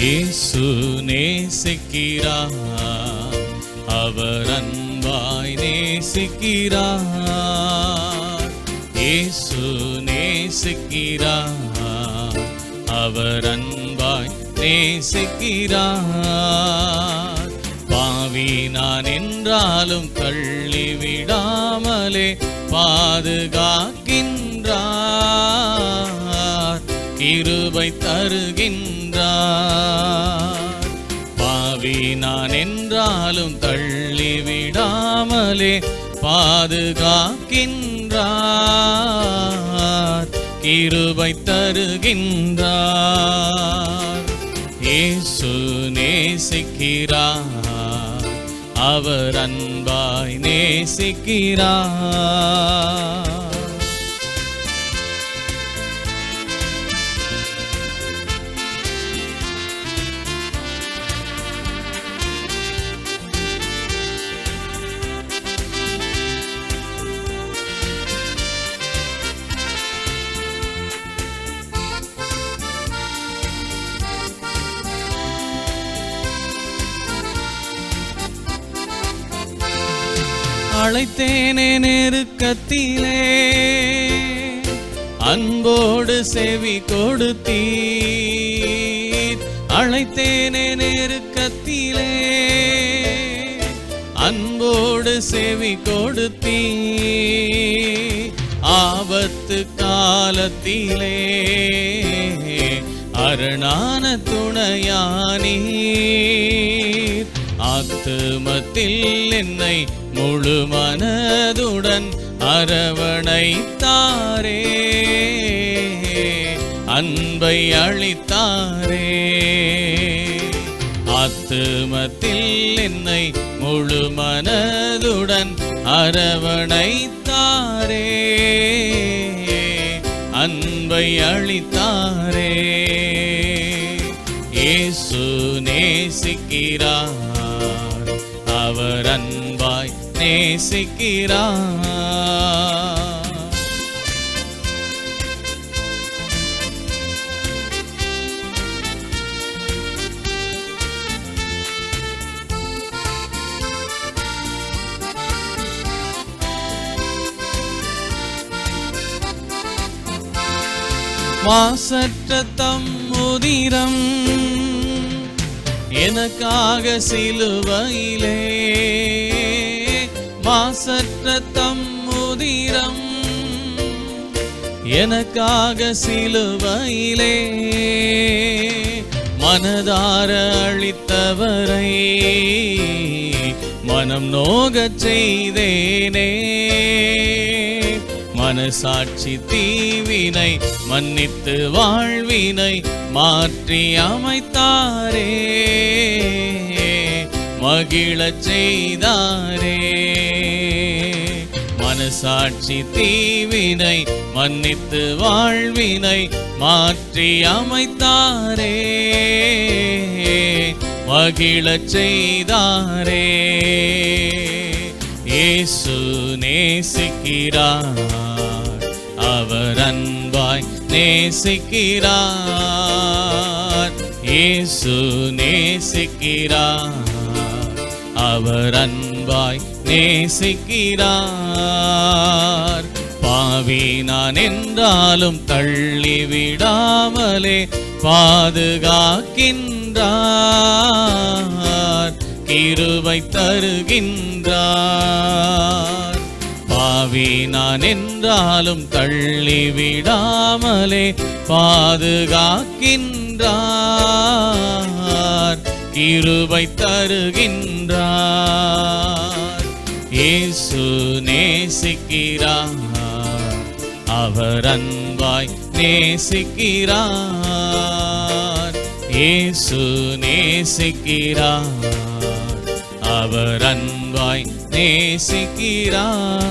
இயேசு நேசிக்கிறா அவர் அன்பாய் நேசிக்கிறா இயேசு நேசிக்கிறா அவர் அன்பாய் நேசிக்கிறார். பாவி நான் என்றாலும் தள்ளிவிடாமலே பாதுகாக்கின்றார். கிருபை தருகின்றார். பாவி நான் என்றாலும் தள்ளிவிடாமலே பாதுகாக்கின்றார். கிருபை தருகின்றார். இயேசு நேசிக்கிறார். அவர் அன்பாய் நேசிக்கிறார். அழைத்தேனே நெருக்கத்திலே. அன்போடு செவி கொடுத்தீர். அழைத்தேனே நெருக்கத்திலே. அன்போடு செவி கொடுத்தீர். ஆபத்து காலத்திலே. அரணான துணையானீர். ஆத்துமத்தில் என்னை முழு மனதுடன் அரவணைத்தாரே. அன்பை அளித்தாரே. ஆத்துமத்தில் என்னை முழு மனதுடன் அரவணைத்தாரே. அன்பை அளித்தாரே. ஏசு நேசிக்கிறார். நேசிக்கிறார் மாசற்ற தம்முதிரம் எனக்காக சிலுவையிலே மாசற்ற தம்முதிரம் எனக்காக சிலுவையிலே மனதார அளித்தவரை மனம் நோகச் செய்தேனே. மனசாட்சி தீவினை மன்னித்து வாழ்வினை மாற்றி அமைத்தாரே. மகிழச் செய்தாரே. மனசாட்சி தீவினை மன்னித்து வாழ்வினை மாற்றி அமைத்தாரே. மகிழச் செய்தாரே. இயேசு நேசிக்கிறார் அவர் அன்பாய் நேசிக்கிறார். இயேசு நேசிக்கிறார் அவர் அன்பாய் நேசிக்கிறார். பாவி நான் என்றாலும் தள்ளிவிடாமலே பாதுகாக்கின்றார். கிருவை தருகின்றார். பாவி நான் என்றாலும் தள்ளிவிடாமலே பாதுகாக்கின்றார். கிருவை தருகின்றார். இயேசு நேசிக்கிறார். அவர் அன்பாய் நேசிக்கிறார். இயேசு நேசிக்கிறார். அவர் அன்பாய் நேசிக்கிறார்.